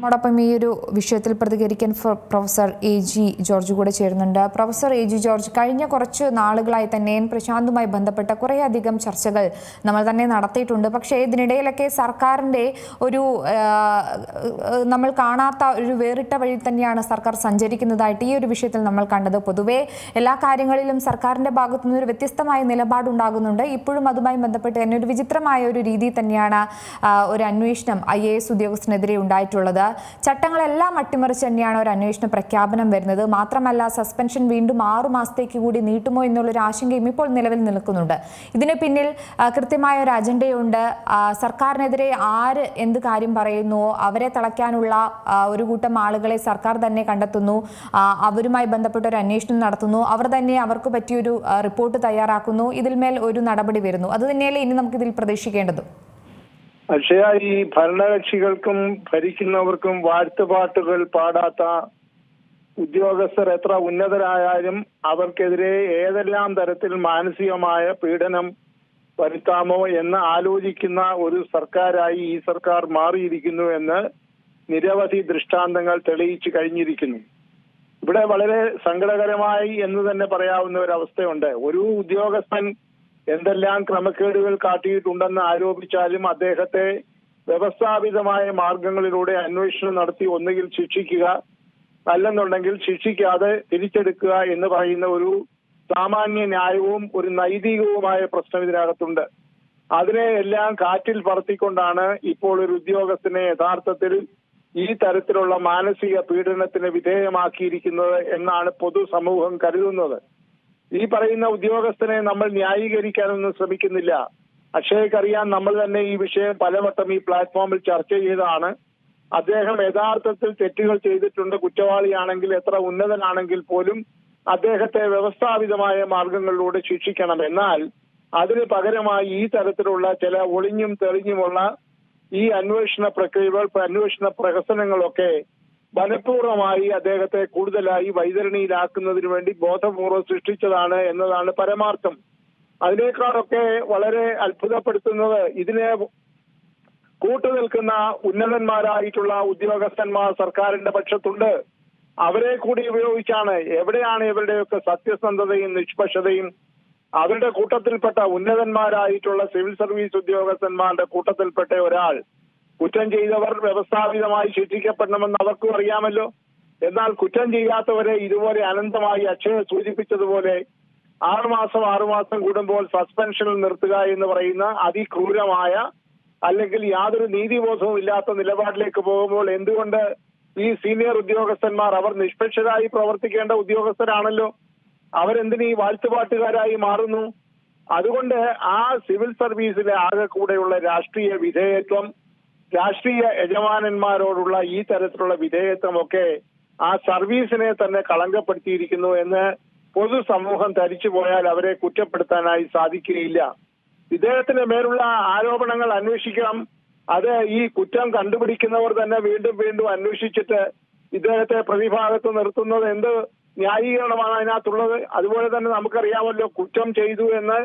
നമ്മോടൊപ്പം ഈ ഒരു വിഷയത്തിൽ പ്രതികരിക്കാൻ പ്രൊഫസർ എ ജി ജോർജ് കൂടെ ചേരുന്നുണ്ട്. പ്രൊഫസർ എ ജി ജോർജ് കഴിഞ്ഞ കുറച്ച് നാളുകളായി തന്നെ എൻ പ്രശാന്തുമായി ബന്ധപ്പെട്ട കുറേയധികം ചർച്ചകൾ നമ്മൾ തന്നെ നടത്തിയിട്ടുണ്ട്. പക്ഷേ ഇതിനിടയിലൊക്കെ സർക്കാരിന്റെ ഒരു നമ്മൾ കാണാത്ത ഒരു വേറിട്ട വഴി തന്നെയാണ് സർക്കാർ സഞ്ചരിക്കുന്നതായിട്ട് ഈ ഒരു വിഷയത്തിൽ നമ്മൾ കണ്ടത്. പൊതുവേ എല്ലാ കാര്യങ്ങളിലും സർക്കാരിന്റെ ഭാഗത്തു നിന്നൊരു വ്യത്യസ്തമായ നിലപാടുണ്ടാകുന്നുണ്ട്. ഇപ്പോഴും അതുമായി ബന്ധപ്പെട്ട് തന്നെ ഒരു വിചിത്രമായ ഒരു രീതി തന്നെയാണ് ഒരു അന്വേഷണം ഐ എ എസ് ഉദ്യോഗസ്ഥനെതിരെ ഉണ്ടായിട്ടുള്ളത്. ചട്ടങ്ങളെല്ലാം അട്ടിമറിച്ച് തന്നെയാണ് ഒരു അന്വേഷണ പ്രഖ്യാപനം വരുന്നത്. മാത്രമല്ല സസ്പെൻഷൻ വീണ്ടും ആറു മാസത്തേക്ക് കൂടി നീട്ടുമോ എന്നുള്ളൊരു ആശങ്കയും ഇപ്പോൾ നിലവിൽ നിൽക്കുന്നുണ്ട്. ഇതിന് പിന്നിൽ കൃത്യമായ ഒരു അജണ്ടയുണ്ട്. സർക്കാരിനെതിരെ ആര് എന്ത് കാര്യം പറയുന്നുവോ അവരെ തളയ്ക്കാനുള്ള ഒരു കൂട്ടം ആളുകളെ സർക്കാർ തന്നെ കണ്ടെത്തുന്നു അവരുമായി ബന്ധപ്പെട്ട ഒരു അന്വേഷണം നടത്തുന്നു അവർ തന്നെ അവർക്ക് പറ്റിയൊരു റിപ്പോർട്ട് തയ്യാറാക്കുന്നു ഇതിന്മേൽ ഒരു നടപടി വരുന്നു. അത് തന്നെയല്ലേ ഇനി നമുക്ക് ഇതിൽ പ്രതീക്ഷിക്കേണ്ടതും? അക്ഷയ ഈ ഭരണകക്ഷികൾക്കും ഭരിക്കുന്നവർക്കും വാഴ്ത്തുപാട്ടുകൾ പാടാത്ത ഉദ്യോഗസ്ഥർ എത്ര ഉന്നതരായാലും അവർക്കെതിരെ ഏതെല്ലാം തരത്തിൽ മാനസികമായ പീഡനം വരുത്താമോ എന്ന് ആലോചിക്കുന്ന ഒരു സർക്കാരായി ഈ സർക്കാർ മാറിയിരിക്കുന്നു എന്ന് നിരവധി ദൃഷ്ടാന്തങ്ങൾ തെളിയിച്ചു കഴിഞ്ഞിരിക്കുന്നു. ഇവിടെ വളരെ സങ്കടകരമായി എന്ന് തന്നെ പറയാവുന്ന ഒരു അവസ്ഥയുണ്ട്. ഒരു ഉദ്യോഗസ്ഥൻ എന്തെല്ലാം ക്രമക്കേടുകൾ കാട്ടിയിട്ടുണ്ടെന്ന് ആരോപിച്ചാലും അദ്ദേഹത്തെ വ്യവസ്ഥാപിതമായ മാർഗങ്ങളിലൂടെ അന്വേഷണം നടത്തി ഒന്നുകിൽ ശിക്ഷിക്കുക അല്ലെന്നുണ്ടെങ്കിൽ ശിക്ഷിക്കാതെ തിരിച്ചെടുക്കുക എന്ന് പറയുന്ന ഒരു സാമാന്യ ന്യായവും ഒരു നൈതികവുമായ പ്രശ്നം ഇതിനകത്തുണ്ട്. അതിനെ എല്ലാം കാറ്റിൽ പറത്തിക്കൊണ്ടാണ് ഇപ്പോൾ ഒരു ഉദ്യോഗസ്ഥനെ യഥാർത്ഥത്തിൽ ഈ തരത്തിലുള്ള മാനസിക പീഡനത്തിന് വിധേയമാക്കിയിരിക്കുന്നത് എന്നാണ് പൊതുസമൂഹം കരുതുന്നത്. ഈ പറയുന്ന ഉദ്യോഗസ്ഥനെ നമ്മൾ ന്യായീകരിക്കാനൊന്നും ശ്രമിക്കുന്നില്ല. അക്ഷയക്കറിയാൻ നമ്മൾ തന്നെ ഈ വിഷയം പലവട്ടം ഈ പ്ലാറ്റ്ഫോമിൽ ചർച്ച ചെയ്തതാണ്. അദ്ദേഹം യഥാർത്ഥത്തിൽ തെറ്റുകൾ ചെയ്തിട്ടുണ്ട്. കുറ്റവാളിയാണെങ്കിൽ എത്ര ഉന്നതനാണെങ്കിൽ പോലും അദ്ദേഹത്തെ വ്യവസ്ഥാപിതമായ മാർഗങ്ങളിലൂടെ ശിക്ഷിക്കണം. എന്നാൽ അതിന് പകരമായി ഈ തരത്തിലുള്ള ചില ഒളിഞ്ഞും തെളിഞ്ഞുമുള്ള ഈ അന്വേഷണ പ്രക്രിയകൾ അന്വേഷണ പ്രഹസനങ്ങളൊക്കെ മനഃപൂർവമായി അദ്ദേഹത്തെ കൂടുതലായി വൈതരണിയിലാക്കുന്നതിന് വേണ്ടി ബോധപൂർവം സൃഷ്ടിച്ചതാണ് എന്നതാണ് പരമാർത്ഥം. അതിനേക്കാളൊക്കെ വളരെ അത്ഭുതപ്പെടുത്തുന്നത് ഇതിനെ കൂട്ടുനിൽക്കുന്ന ഉന്നതന്മാരായിട്ടുള്ള ഉദ്യോഗസ്ഥന്മാർ സർക്കാരിന്റെ പക്ഷത്തുണ്ട്. അവരെ കൂടി ഉപയോഗിച്ചാണ് എവിടെയാണ് ഇവരുടെയൊക്കെ സത്യസന്ധതയും നിഷ്പക്ഷതയും. അവരുടെ കൂട്ടത്തിൽപ്പെട്ട ഉന്നതന്മാരായിട്ടുള്ള സിവിൽ സർവീസ് ഉദ്യോഗസ്ഥന്മാരുടെ കൂട്ടത്തിൽപ്പെട്ട ഒരാൾ കുറ്റം ചെയ്തവർ വ്യവസ്ഥാപിതമായി ശിക്ഷിക്കപ്പെടണമെന്ന് അവർക്കും അറിയാമല്ലോ. എന്നാൽ കുറ്റം ചെയ്യാത്തവരെ ഇതുപോലെ അനന്തമായി അക്ഷയ സൂചിപ്പിച്ചതുപോലെ ആറുമാസം ആറുമാസം കൂടുമ്പോൾ സസ്പെൻഷനിൽ നിർത്തുക എന്ന് പറയുന്ന അതിക്രൂരമായ അല്ലെങ്കിൽ യാതൊരു നീതിബോധവും ഇല്ലാത്ത നിലപാടിലേക്ക് പോകുമ്പോൾ എന്തുകൊണ്ട് ഈ സീനിയർ ഉദ്യോഗസ്ഥന്മാർ അവർ നിഷ്പക്ഷരായി പ്രവർത്തിക്കേണ്ട ഉദ്യോഗസ്ഥരാണല്ലോ? അവരെന്തിന് ഈ വാഴ്ത്തുപാട്ടുകാരായി മാറുന്നു? അതുകൊണ്ട് ആ സിവിൽ സർവീസിലെ ആകെ കൂടെയുള്ള രാഷ്ട്രീയ വിധേയത്വം രാഷ്ട്രീയ യജമാനന്മാരോടുള്ള ഈ തരത്തിലുള്ള വിധേയത്വമൊക്കെ ആ സർവീസിനെ തന്നെ കളങ്കപ്പെടുത്തിയിരിക്കുന്നു എന്ന് പൊതുസമൂഹം ധരിച്ചു പോയാൽ അവരെ കുറ്റപ്പെടുത്താനായി സാധിക്കുകയില്ല. ഇദ്ദേഹത്തിന് മേലുള്ള ആരോപണങ്ങൾ അന്വേഷിക്കണം. അത് ഈ കുറ്റം കണ്ടുപിടിക്കുന്നവർ തന്നെ വീണ്ടും വീണ്ടും അന്വേഷിച്ചിട്ട് ഇദ്ദേഹത്തെ പ്രതിഭാഗത്ത് നിർത്തുന്നത് എന്ത് ന്യായീകരണമാണ് അതിനകത്തുള്ളത്? അതുപോലെ തന്നെ നമുക്കറിയാമല്ലോ കുറ്റം ചെയ്തു എന്ന്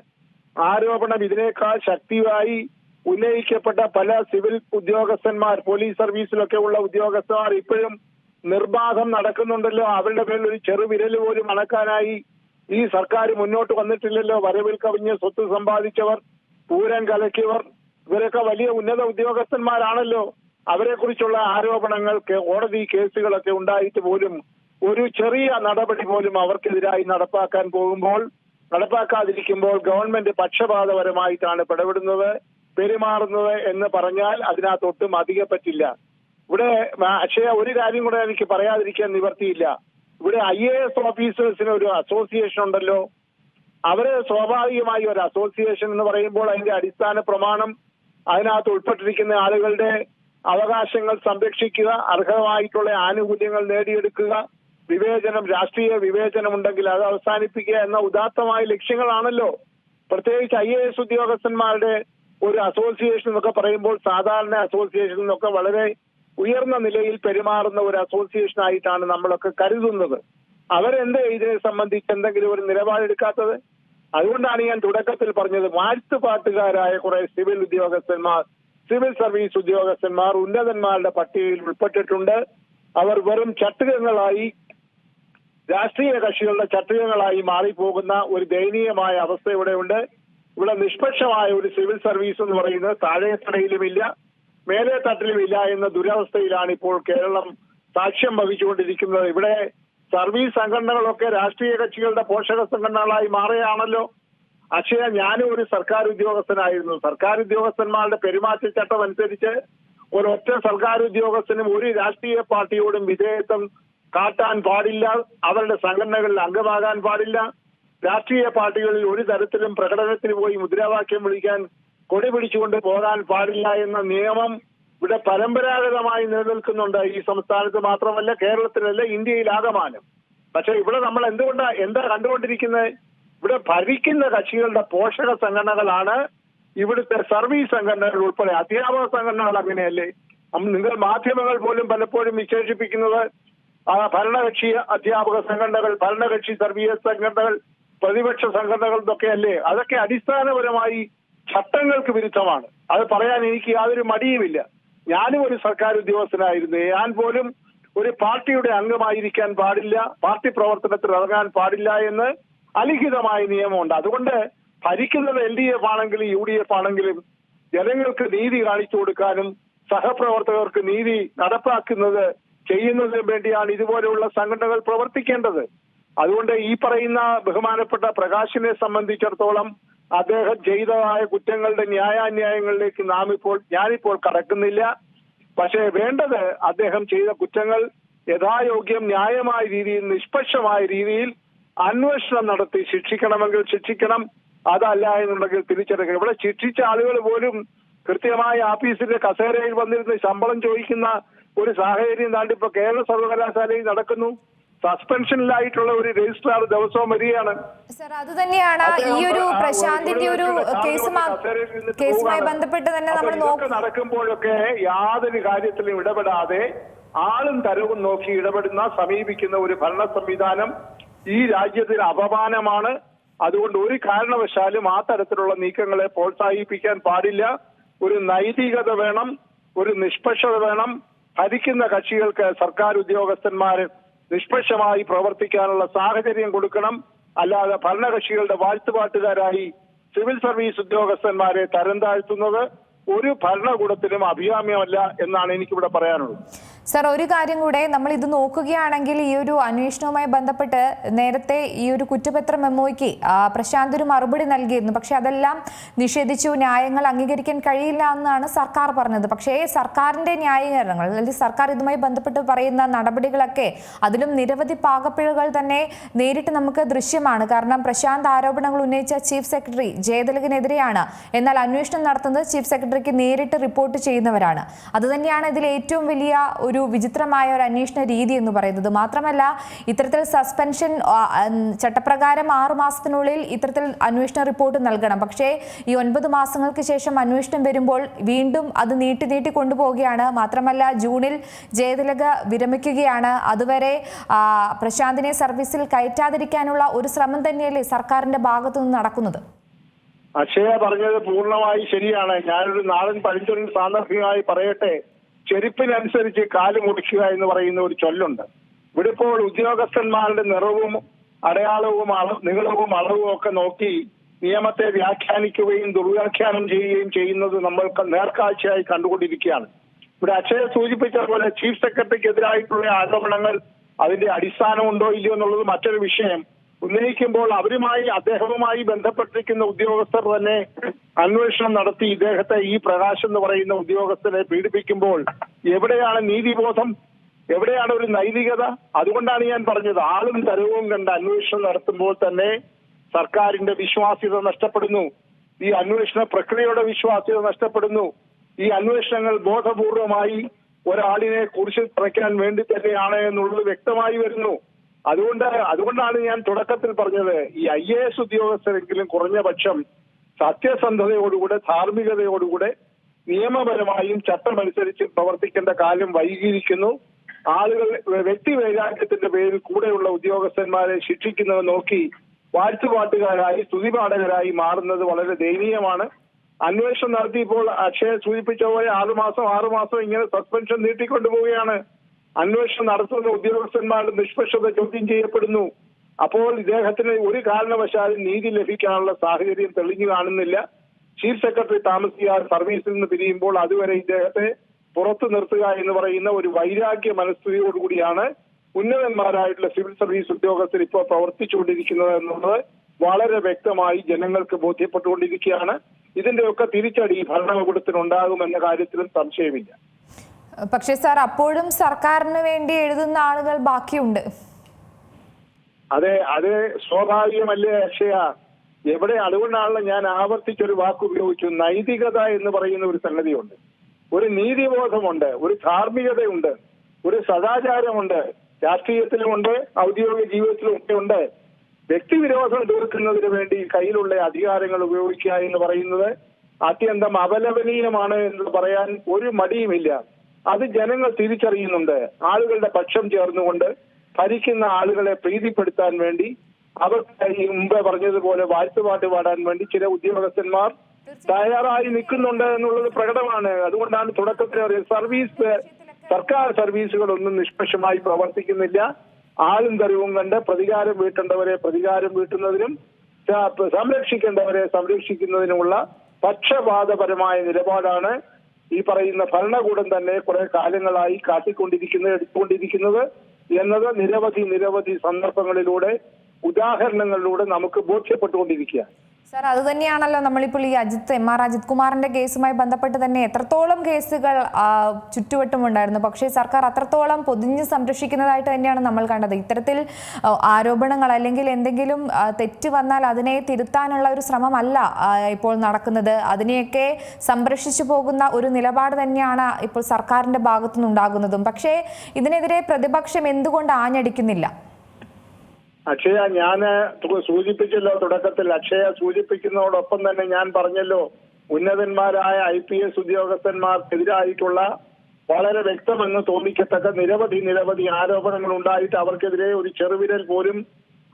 ആരോപണം ഇതിനേക്കാൾ ശക്തിയായി ഉന്നയിക്കപ്പെട്ട പല സിവിൽ ഉദ്യോഗസ്ഥന്മാർ പോലീസ് സർവീസിലൊക്കെ ഉള്ള ഉദ്യോഗസ്ഥന്മാർ ഇപ്പോഴും നിർബാധം നടക്കുന്നുണ്ടല്ലോ. അവരുടെ പേരിൽ ഒരു ചെറുവിരൽ പോലും അണക്കാനായി ഈ സർക്കാർ മുന്നോട്ട് വന്നിട്ടില്ലല്ലോ. വരവിൽ കവിഞ്ഞ് സ്വത്ത് സമ്പാദിച്ചവർ പൂരം കലക്കിയവർ ഇവരൊക്കെ വലിയ ഉന്നത ഉദ്യോഗസ്ഥന്മാരാണല്ലോ. അവരെ കുറിച്ചുള്ള ആരോപണങ്ങൾ കോടതി കേസുകളൊക്കെ ഉണ്ടായിട്ട് പോലും ഒരു ചെറിയ നടപടി പോലും അവർക്കെതിരായി നടപ്പാക്കാൻ പോകുമ്പോൾ നടപ്പാക്കാതിരിക്കുമ്പോൾ ഗവൺമെന്റ് പക്ഷപാതപരമായിട്ടാണ് ഇടപെടുന്നത്. പെരുമാറുന്നത് എന്ന് പറഞ്ഞാൽ അതിനകത്തൊട്ടും അധികം പറ്റില്ല ഇവിടെ അക്ഷയ ഒരു കാര്യം കൂടെ എനിക്ക് പറയാതിരിക്കാൻ നിവർത്തിയില്ല. ഇവിടെ ഐ എ എസ് ഓഫീസേഴ്സിന് ഒരു അസോസിയേഷൻ ഉണ്ടല്ലോ. അവർ സ്വാഭാവികമായി ഒരു അസോസിയേഷൻ എന്ന് പറയുമ്പോൾ അതിന്റെ അടിസ്ഥാന പ്രമാണം അതിനകത്ത് ഉൾപ്പെട്ടിരിക്കുന്ന ആളുകളുടെ അവകാശങ്ങൾ സംരക്ഷിക്കുക അർഹമായിട്ടുള്ള ആനുകൂല്യങ്ങൾ നേടിയെടുക്കുക വിവേചനം രാഷ്ട്രീയ വിവേചനം ഉണ്ടെങ്കിൽ അത് അവസാനിപ്പിക്കുക എന്ന ഉദാത്തമായ ലക്ഷ്യങ്ങളാണല്ലോ. പ്രത്യേകിച്ച് ഐ എ എസ് ഉദ്യോഗസ്ഥന്മാരുടെ ഒരു അസോസിയേഷൻ എന്നൊക്കെ പറയുമ്പോൾ സാധാരണ അസോസിയേഷൻ എന്നൊക്കെ വളരെ ഉയർന്ന നിലയിൽ പെരുമാറുന്ന ഒരു അസോസിയേഷൻ ആയിട്ടാണ് നമ്മളൊക്കെ കരുതുന്നത്. അവരെന്ത് ഇതിനെ സംബന്ധിച്ച് എന്തെങ്കിലും ഒരു നിലപാടെടുക്കാത്തത് അതുകൊണ്ടാണ് ഞാൻ തുടക്കത്തിൽ പറഞ്ഞത് വാഴ്ത്തുപാട്ടുകാരായ കുറെ സിവിൽ ഉദ്യോഗസ്ഥന്മാർ സിവിൽ സർവീസ് ഉദ്യോഗസ്ഥന്മാർ ഉന്നതന്മാരുടെ പട്ടികയിൽ ഉൾപ്പെട്ടിട്ടുണ്ട്. അവർ വെറും ചട്ടുകങ്ങളായി രാഷ്ട്രീയ കക്ഷികളുടെ ചട്ടുകങ്ങളായി മാറിപ്പോകുന്ന ഒരു ദയനീയമായ അവസ്ഥ ഇവിടെയുണ്ട്. ഇവിടെ നിഷ്പക്ഷമായ ഒരു സിവിൽ സർവീസ് എന്ന് പറയുന്നത് താഴെ തടയിലുമില്ല മേലെ തട്ടിലുമില്ല എന്ന ദുരവസ്ഥയിലാണ് ഇപ്പോൾ കേരളം സാക്ഷ്യം വഹിച്ചുകൊണ്ടിരിക്കുന്നത്. ഇവിടെ സർവീസ് സംഘടനകളൊക്കെ രാഷ്ട്രീയ കക്ഷികളുടെ പോഷക സംഘടനകളായി മാറുകയാണല്ലോ. അക്ഷയ ഞാനും ഒരു സർക്കാർ ഉദ്യോഗസ്ഥനായിരുന്നു. സർക്കാർ ഉദ്യോഗസ്ഥന്മാരുടെ പെരുമാറ്റച്ചട്ടം അനുസരിച്ച് ഒരൊറ്റ സർക്കാർ ഉദ്യോഗസ്ഥനും ഒരു രാഷ്ട്രീയ പാർട്ടിയോടും വിധേയത്വം കാട്ടാൻ പാടില്ല. അവരുടെ സംഘടനകളിൽ അംഗമാകാൻ പാടില്ല. രാഷ്ട്രീയ പാർട്ടികളിൽ ഒരു തരത്തിലും പ്രകടനത്തിന് പോയി മുദ്രാവാക്യം വിളിക്കാൻ കൊടി പിടിച്ചുകൊണ്ട് പോകാൻ പാടില്ല എന്ന നിയമം ഇവിടെ പരമ്പരാഗതമായി നിലനിൽക്കുന്നുണ്ട്. ഈ സംസ്ഥാനത്ത് മാത്രമല്ല കേരളത്തിലല്ല ഇന്ത്യയിലാകമാനം പക്ഷെ ഇവിടെ നമ്മൾ എന്തുകൊണ്ടാ എന്താ കണ്ടുകൊണ്ടിരിക്കുന്നത്? ഇവിടെ ഭരിക്കുന്ന കക്ഷികളുടെ പോഷക സംഘടനകളാണ് ഇവിടുത്തെ സർവീസ് സംഘടനകൾ ഉൾപ്പെടെ. അധ്യാപക സംഘടനകൾ അങ്ങനെയല്ലേ? നിങ്ങൾ മാധ്യമങ്ങൾ പോലും പലപ്പോഴും വിശേഷിപ്പിക്കുന്നത് ഭരണകക്ഷി അധ്യാപക സംഘടനകൾ ഭരണകക്ഷി സർവീസ് സംഘടനകൾ പ്രതിപക്ഷ സംഘടനകൾ എന്നൊക്കെയല്ലേ അതൊക്കെ അടിസ്ഥാനപരമായി ചട്ടങ്ങൾക്ക് വിരുദ്ധമാണ്. അത് പറയാൻ എനിക്ക് യാതൊരു മടിയുമില്ല. ഞാനും ഒരു സർക്കാർ ഉദ്യോഗസ്ഥനായിരുന്നു. ഞാൻ പോലും ഒരു പാർട്ടിയുടെ അംഗമായിരിക്കാൻ പാടില്ല. പാർട്ടി പ്രവർത്തനത്തിൽ ഇറങ്ങാൻ പാടില്ല എന്ന് അലിഖിതമായ നിയമമുണ്ട്. അതുകൊണ്ട് ഭരിക്കുന്നത് എൽ ഡി എഫ് ആണെങ്കിലും യു ഡി എഫ് ആണെങ്കിലും ജനങ്ങൾക്ക് നീതി കാണിച്ചു കൊടുക്കാനും സഹപ്രവർത്തകർക്ക് നീതി നടപ്പാക്കുന്നത് ചെയ്യുന്നതിനും വേണ്ടിയാണ് ഇതുപോലെയുള്ള സംഘടനകൾ പ്രവർത്തിക്കേണ്ടത്. അതുകൊണ്ട് ഈ പറയുന്ന ബഹുമാനപ്പെട്ട പ്രകാശിനെ സംബന്ധിച്ചിടത്തോളം അദ്ദേഹം ചെയ്തതായ കുറ്റങ്ങളുടെ ന്യായാന്യായങ്ങളിലേക്ക് നാം ഇപ്പോൾ ഞാനിപ്പോൾ കടക്കുന്നില്ല. പക്ഷേ വേണ്ടത് അദ്ദേഹം ചെയ്ത കുറ്റങ്ങൾ യഥായോഗ്യം ന്യായമായ രീതിയിൽ നിഷ്പക്ഷമായ രീതിയിൽ അന്വേഷണം നടത്തി ശിക്ഷിക്കണമെങ്കിൽ ശിക്ഷിക്കണം. അതല്ല എന്നുണ്ടെങ്കിൽ തിരിച്ചെടുക്കണം ഇവിടെ ശിക്ഷിച്ച ആളുകൾ പോലും കൃത്യമായ ആഫീസിന്റെ കസേരയിൽ വന്നിരുന്ന് ശമ്പളം ചോദിക്കുന്ന ഒരു സാഹചര്യം താണ്ടിപ്പോ കേരള സർവകലാശാലയിൽ നടക്കുന്നു. സസ്പെൻഷനിലായിട്ടുള്ള ഒരു രജിസ്ട്രാർ ദിവസവും വരികയാണ്. സർ അത് തന്നെയാണ് ഈ ഒരു പ്രശാന്തിന്റെ ഒരു കേസുമായി ബന്ധപ്പെട്ട് തന്നെ നമ്മൾ നടക്കുമ്പോഴൊക്കെ യാതൊരു കാര്യത്തിലും ഇടപെടാതെ ആളും തരവും നോക്കി ഇടപെടുന്ന സമീപിക്കുന്ന ഒരു ഭരണ സംവിധാനം ഈ രാജ്യത്തിന് അപമാനമാണ്. അതുകൊണ്ട് ഒരു കാരണവശാലും ആ തരത്തിലുള്ള നീക്കങ്ങളെ പ്രോത്സാഹിപ്പിക്കാൻ പാടില്ല. ഒരു നൈതികത വേണം ഒരു നിഷ്പക്ഷത വേണം. ഭരിക്കുന്ന കക്ഷികൾക്ക് സർക്കാർ ഉദ്യോഗസ്ഥന്മാർ നിഷ്പക്ഷമായി പ്രവർത്തിക്കാനുള്ള സാഹചര്യം കൊടുക്കണം. അല്ലാതെ ഭരണകക്ഷികളുടെ വാഴ്ത്തുപാട്ടുകാരായി സിവിൽ സർവീസ് ഉദ്യോഗസ്ഥന്മാരെ തരം താഴ്ത്തുന്നത് ഒരു ഭരണകൂടത്തിലും അഭികാമ്യമല്ല എന്നാണ് എനിക്കിവിടെ പറയാനുള്ളത്. സർ ഒരു കാര്യം കൂടെ. നമ്മൾ ഇത് നോക്കുകയാണെങ്കിൽ ഈ ഒരു അന്വേഷണവുമായി ബന്ധപ്പെട്ട് നേരത്തെ ഈ ഒരു കുറ്റപത്ര മെമ്മോയ്ക്ക് പ്രശാന്ത് ഒരു മറുപടി നൽകിയിരുന്നു. പക്ഷെ അതെല്ലാം നിഷേധിച്ചു. ന്യായങ്ങൾ അംഗീകരിക്കാൻ കഴിയില്ല എന്നാണ് സർക്കാർ പറഞ്ഞത്. പക്ഷേ സർക്കാരിന്റെ ന്യായീകരണങ്ങൾ അല്ലെങ്കിൽ സർക്കാർ ഇതുമായി ബന്ധപ്പെട്ട് പറയുന്ന നടപടികളൊക്കെ അതിലും നിരവധി പാകപ്പിഴകൾ തന്നെ നേരിട്ട് നമുക്ക് ദൃശ്യമാണ്. കാരണം പ്രശാന്ത് ആരോപണങ്ങൾ ഉന്നയിച്ച ചീഫ് സെക്രട്ടറി ജയതിലകിനെതിരെയാണ്. എന്നാൽ അന്വേഷണം നടത്തുന്നത് ചീഫ് സെക്രട്ടറിക്ക് നേരിട്ട് റിപ്പോർട്ട് ചെയ്യുന്നവരാണ്. അതുതന്നെയാണ് ഇതിൽ ഏറ്റവും വലിയ ഒരു വിചിത്രമായ ഒരു അന്വേഷണ രീതി എന്ന് പറയുന്നത്. മാത്രമല്ല ഇത്തരത്തിൽ സസ്പെൻഷൻ ചട്ടപ്രകാരം ആറു മാസത്തിനുള്ളിൽ ഇത്തരത്തിൽ അന്വേഷണ റിപ്പോർട്ട് നൽകണം. പക്ഷേ ഈ ഒൻപത് മാസങ്ങൾക്ക് ശേഷം അന്വേഷണം വരുമ്പോൾ വീണ്ടും അത് നീട്ടി നീട്ടി കൊണ്ടുപോവുകയാണ്. മാത്രമല്ല ജൂണിൽ ജയതിലക വിരമിക്കുകയാണ്. അതുവരെ പ്രശാന്തിനെ സർവീസിൽ കയറ്റാതിരിക്കാനുള്ള ഒരു ശ്രമം തന്നെയല്ലേ സർക്കാരിന്റെ ഭാഗത്തുനിന്ന് നടക്കുന്നത്? അക്ഷയ പറഞ്ഞത് പൂർണമായി ശരിയാണ്. ഞാനൊരു നാടൻ പഴഞ്ചൊല്ലിൽ സാന്ദർഭികമായി പറയട്ടെ. ചെരുപ്പിനനുസരിച്ച് കാൽ മുടിക്കുക എന്ന് പറയുന്ന ഒരു ചൊല്ലുണ്ട്. ഇവിടെ ഇപ്പോൾ ഉദ്യോഗസ്ഥന്മാരുടെ നിറവും അടയാളവും നീളവും അളവും ഒക്കെ നോക്കി നിയമത്തെ വ്യാഖ്യാനിക്കുകയും ദുർവ്യാഖ്യാനം ചെയ്യുകയും ചെയ്യുന്നത് നമ്മൾ നേർക്കാഴ്ചയായി കണ്ടുകൊണ്ടിരിക്കുകയാണ്. ഇവിടെ അക്ഷയ സൂചിപ്പിച്ച പോലെ ചീഫ് സെക്രട്ടറിക്കെതിരായിട്ടുള്ള ആരോപണങ്ങൾ അതിന്റെ അടിസ്ഥാനമുണ്ടോ ഇല്ലയോ എന്നുള്ളത് മറ്റൊരു വിഷയം. ഉന്നയിക്കുമ്പോൾ അവരുമായി അദ്ദേഹവുമായി ബന്ധപ്പെട്ടിരിക്കുന്ന ഉദ്യോഗസ്ഥർ തന്നെ അന്വേഷണം നടത്തി ഇദ്ദേഹത്തെ ഈ പ്രകാശ് എന്ന് പറയുന്ന ഉദ്യോഗസ്ഥരെ പീഡിപ്പിക്കുമ്പോൾ എവിടെയാണ് നീതിബോധം? എവിടെയാണ് ഒരു നൈതികത? അതുകൊണ്ടാണ് ഞാൻ പറഞ്ഞത്. ആളും തരവും കണ്ട് അന്വേഷണം നടത്തുമ്പോൾ തന്നെ സർക്കാരിന്റെ വിശ്വാസ്യത നഷ്ടപ്പെടുന്നു. ഈ അന്വേഷണ പ്രക്രിയയുടെ വിശ്വാസ്യത നഷ്ടപ്പെടുന്നു. ഈ അന്വേഷണങ്ങൾ ബോധപൂർവമായി ഒരാളിനെ കുറിച്ച് പറയ്ക്കാൻ വേണ്ടി തന്നെയാണ് എന്നുള്ളത് വ്യക്തമായി വരുന്നു. അതുകൊണ്ട് അതുകൊണ്ടാണ് ഞാൻ തുടക്കത്തിൽ പറഞ്ഞത് ഈ ഐ എ എസ് ഉദ്യോഗസ്ഥരെങ്കിലും കുറഞ്ഞ പക്ഷം സത്യസന്ധതയോടുകൂടെ ധാർമ്മികതയോടുകൂടെ നിയമപരമായും ചട്ടമനുസരിച്ച് പ്രവർത്തിക്കേണ്ട കാലം വൈകിയിരിക്കുന്നു. ആളുകൾ വ്യക്തി വൈരാഗ്യത്തിന്റെ പേരിൽ കൂടെയുള്ള ഉദ്യോഗസ്ഥന്മാരെ ശിക്ഷിക്കുന്നത് നോക്കി വാഴ്ത്തുപാട്ടുകാരായി സ്തുതിപാഠകരായി മാറുന്നത് വളരെ ദയനീയമാണ്. അന്വേഷണം നടത്തിയപ്പോൾ അക്ഷയ സൂചിപ്പിച്ച പോലെ ആറുമാസം ആറുമാസം ഇങ്ങനെ സസ്പെൻഷൻ നീട്ടിക്കൊണ്ടുപോവുകയാണ്. അന്വേഷണം നടത്തുന്ന ഉദ്യോഗസ്ഥന്മാരുടെ നിഷ്പക്ഷത ചോദ്യം ചെയ്യപ്പെടുന്നു. അപ്പോൾ ഇദ്ദേഹത്തിന് ഒരു കാരണവശാലും നീതി ലഭിക്കാനുള്ള സാഹചര്യം തെളിഞ്ഞു കാണുന്നില്ല. ചീഫ് സെക്രട്ടറി താമസിയാർ സർവീസിൽ നിന്ന് പിരിയുമ്പോൾ അതുവരെ ഇദ്ദേഹത്തെ പുറത്തു നിർത്തുക എന്ന് പറയുന്ന ഒരു വൈരാഗ്യ മനസ്ഥിതിയോടുകൂടിയാണ് ഉന്നതന്മാരായിട്ടുള്ള സിവിൽ സർവീസ് ഉദ്യോഗസ്ഥർ ഇപ്പോൾ പ്രവർത്തിച്ചുകൊണ്ടിരിക്കുന്നത് എന്നുള്ളത് വളരെ വ്യക്തമായി ജനങ്ങൾക്ക് ബോധ്യപ്പെട്ടുകൊണ്ടിരിക്കുകയാണ്. ഇതിന്റെയൊക്കെ തിരിച്ചടി ഭരണകൂടത്തിന് ഉണ്ടാകുമെന്ന കാര്യത്തിലും സംശയമില്ല. പക്ഷേ സാർ അപ്പോഴും സർക്കാരിന് വേണ്ടി എഴുതുന്ന ആളുകൾ ബാക്കിയുണ്ട്. അതെ അത് സ്വാഭാവികമല്ലേ അക്ഷയ? എവിടെ അതുകൊണ്ടാണല്ലോ ഞാൻ ആവർത്തിച്ചൊരു വാക്ക് ഉപയോഗിച്ചു. നൈതികത എന്ന് പറയുന്ന ഒരു സംഗതിയുണ്ട്. ഒരു നീതിബോധമുണ്ട് ഒരു ധാർമ്മികതയുണ്ട് ഒരു സദാചാരമുണ്ട്. രാഷ്ട്രീയത്തിലുമുണ്ട് ഔദ്യോഗിക ജീവിതത്തിലും ഒക്കെ ഉണ്ട്. വ്യക്തിവിരോധം തീർക്കുന്നതിന് വേണ്ടി കയ്യിലുള്ള അധികാരങ്ങൾ ഉപയോഗിക്കുക എന്ന് പറയുന്നത് അത്യന്തം അപലപനീയമാണ് എന്ന് പറയാൻ ഒരു മടിയുമില്ല. അത് ജനങ്ങൾ തിരിച്ചറിയുന്നുണ്ട്. ആളുകളുടെ പക്ഷം ചേർന്നുകൊണ്ട് ഭരിക്കുന്ന ആളുകളെ പ്രീതിപ്പെടുത്താൻ വേണ്ടി അവർ മുമ്പേ പറഞ്ഞതുപോലെ വാഴ്ത്തുപാട്ട് പാടാൻ വേണ്ടി ചില ഉദ്യോഗസ്ഥന്മാർ തയ്യാറായി നിൽക്കുന്നുണ്ട് എന്നുള്ളത് പ്രകടമാണ്. അതുകൊണ്ടാണ് തുടക്കത്തിൽ സർവീസ് സർക്കാർ സർവീസുകളൊന്നും നിഷ്പക്ഷമായി പ്രവർത്തിക്കുന്നില്ല. ആളും തെറിവും കണ്ട് പ്രതികാരം വീട്ടേണ്ടവരെ പ്രതികാരം വീട്ടുന്നതിനും സംരക്ഷിക്കേണ്ടവരെ സംരക്ഷിക്കുന്നതിനുമുള്ള പക്ഷപാതപരമായ നിലപാടാണ് ഈ പറയുന്ന ഭരണകൂടം തന്നെ കുറെ കാലങ്ങളായി കാട്ടിക്കൊണ്ടിരിക്കുന്നത് എടുത്തുകൊണ്ടിരിക്കുന്നത് എന്നത് നിരവധി നിരവധി സന്ദർഭങ്ങളിലൂടെ ഉദാഹരണങ്ങളിലൂടെ നമുക്ക് ബോധ്യപ്പെട്ടുകൊണ്ടിരിക്കുക സാർ അത് തന്നെയാണല്ലോ നമ്മളിപ്പോൾ ഈ അജിത് എം ആർ അജിത് കുമാറിന്റെ കേസുമായി ബന്ധപ്പെട്ട് തന്നെ എത്രത്തോളം കേസുകൾ ചുറ്റുവട്ടമുണ്ടായിരുന്നു. പക്ഷേ സർക്കാർ അത്രത്തോളം പൊതിഞ്ഞ് സംരക്ഷിക്കുന്നതായിട്ട് തന്നെയാണ് നമ്മൾ കണ്ടത്. ഇത്തരത്തിൽ ആരോപണങ്ങൾ അല്ലെങ്കിൽ എന്തെങ്കിലും തെറ്റ് വന്നാൽ അതിനെ തിരുത്താനുള്ള ഒരു ശ്രമമല്ല ഇപ്പോൾ നടക്കുന്നത്. അതിനെയൊക്കെ സംരക്ഷിച്ചു പോകുന്ന ഒരു നിലപാട് തന്നെയാണ് ഇപ്പോൾ സർക്കാരിന്റെ ഭാഗത്തുനിന്നുണ്ടാകുന്നതും. പക്ഷേ ഇതിനെതിരെ പ്രതിപക്ഷം എന്തുകൊണ്ട് ആഞ്ഞടിക്കുന്നില്ല? അക്ഷയ ഞാൻ സൂചിപ്പിച്ചല്ലോ തുടക്കത്തിൽ അക്ഷയ സൂചിപ്പിക്കുന്നതോടൊപ്പം തന്നെ ഞാൻ പറഞ്ഞല്ലോ ഉന്നതന്മാരായ ഐ പി എസ് ഉദ്യോഗസ്ഥന്മാർക്കെതിരായിട്ടുള്ള വളരെ വ്യക്തമെന്ന് തോന്നിക്കത്തക്ക നിരവധി നിരവധി ആരോപണങ്ങൾ ഉണ്ടായിട്ട് അവർക്കെതിരെ ഒരു ചെറുവിരൽ പോലും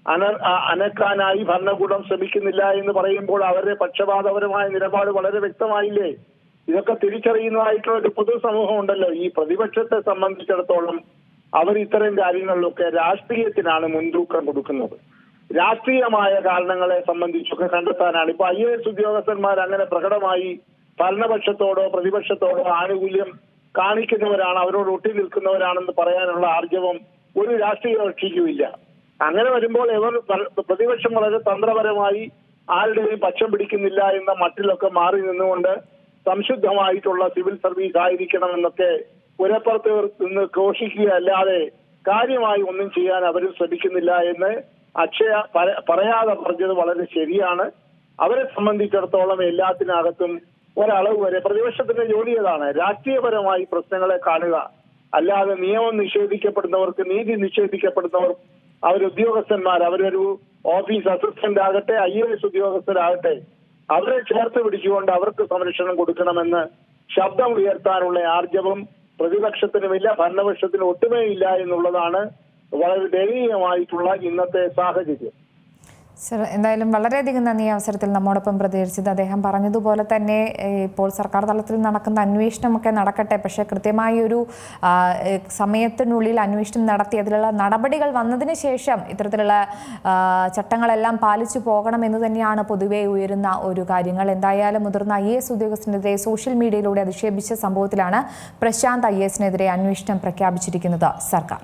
അന അനക്കാനായി ഭരണകൂടം ശ്രമിക്കുന്നില്ല എന്ന് പറയുമ്പോൾ അവരുടെ പക്ഷപാതപരമായ നിലപാട് വളരെ വ്യക്തമായില്ലേ? ഇതൊക്കെ തിരിച്ചറിയുന്നതായിട്ടുള്ള ഒരു പൊതുസമൂഹം ഉണ്ടല്ലോ ഈ പ്രതിപക്ഷത്തെ സംബന്ധിച്ചിടത്തോളം അവർ ഇത്തരം കാര്യങ്ങളിലൊക്കെ രാഷ്ട്രീയത്തിനാണ് മുൻതൂക്കം കൊടുക്കുന്നത്. രാഷ്ട്രീയമായ കാരണങ്ങളെ സംബന്ധിച്ചൊക്കെ കണ്ടെത്താനാണ്. ഇപ്പൊ ഐ എ എസ് ഉദ്യോഗസ്ഥന്മാർ അങ്ങനെ പ്രകടമായി ഭരണപക്ഷത്തോടോ പ്രതിപക്ഷത്തോടോ ആനുകൂല്യം കാണിക്കുന്നവരാണ് അവരോട് ഒട്ടി നിൽക്കുന്നവരാണെന്ന് പറയാനുള്ള ആർജവം ഒരു രാഷ്ട്രീയ കക്ഷിക്കുമില്ല. അങ്ങനെ വരുമ്പോൾ ഇവർ പ്രതിപക്ഷം വളരെ തന്ത്രപരമായി ആരുടെയും പക്ഷം പിടിക്കുന്നില്ല എന്ന മട്ടിലൊക്കെ മാറി നിന്നുകൊണ്ട് സംശുദ്ധമായിട്ടുള്ള സിവിൽ സർവീസ് ആയിരിക്കണം എന്നൊക്കെ പുരപ്പുറത്ത് നിന്ന് ഘോഷിക്കുക അല്ലാതെ കാര്യമായി ഒന്നും ചെയ്യാൻ അവരും ശ്രമിക്കുന്നില്ല എന്ന് അക്ഷയ പറയാതെ പറഞ്ഞത് വളരെ ശരിയാണ്. അവരെ സംബന്ധിച്ചിടത്തോളം എല്ലാത്തിനകത്തും ഒരളവ് വരെ പ്രതിപക്ഷത്തിന്റെ ജോലി ഏതാണ് രാഷ്ട്രീയപരമായി പ്രശ്നങ്ങളെ കാണുക. അല്ലാതെ നിയമം നിഷേധിക്കപ്പെടുന്നവർക്ക് നീതി നിഷേധിക്കപ്പെടുന്നവർ അവർ ഉദ്യോഗസ്ഥന്മാർ അവരൊരു ഓഫീസ് അസിസ്റ്റന്റ് ആകട്ടെ ഐ എ എസ് ഉദ്യോഗസ്ഥരാകട്ടെ അവരെ ചേർത്ത് പിടിച്ചുകൊണ്ട് അവർക്ക് സംരക്ഷണം കൊടുക്കണമെന്ന് ശബ്ദം ഉയർത്താനുള്ള ആർജവം പ്രതിപക്ഷത്തിനുമില്ല ഭരണപക്ഷത്തിനും ഒട്ടുമേ ഇല്ല എന്നുള്ളതാണ് വളരെ ദയനീയമായിട്ടുള്ള ഇന്നത്തെ സാഹചര്യം. സർ എന്തായാലും വളരെയധികം നന്ദി ഈ അവസരത്തിൽ നമ്മോടൊപ്പം പ്രതികരിച്ചത്. അദ്ദേഹം പറഞ്ഞതുപോലെ തന്നെ ഇപ്പോൾ സർക്കാർ തലത്തിൽ നടക്കുന്ന അന്വേഷണമൊക്കെ നടക്കട്ടെ. പക്ഷേ കൃത്യമായ ഒരു സമയത്തിനുള്ളിൽ അന്വേഷണം നടത്തി അതിലുള്ള നടപടികൾ വന്നതിന് ശേഷം ഇത്തരത്തിലുള്ള ചട്ടങ്ങളെല്ലാം പാലിച്ചു പോകണം എന്ന് തന്നെയാണ് പൊതുവേ ഉയരുന്ന ഒരു കാര്യങ്ങൾ. എന്തായാലും മുതിർന്ന ഐ എസ് ഉദ്യോഗസ്ഥനെതിരെ സോഷ്യൽ മീഡിയയിലൂടെ അധിക്ഷേപിച്ച സംഭവത്തിലാണ് പ്രശാന്ത് ഐ എസിനെതിരെ അന്വേഷണം പ്രഖ്യാപിച്ചിരിക്കുന്നത് സർക്കാർ.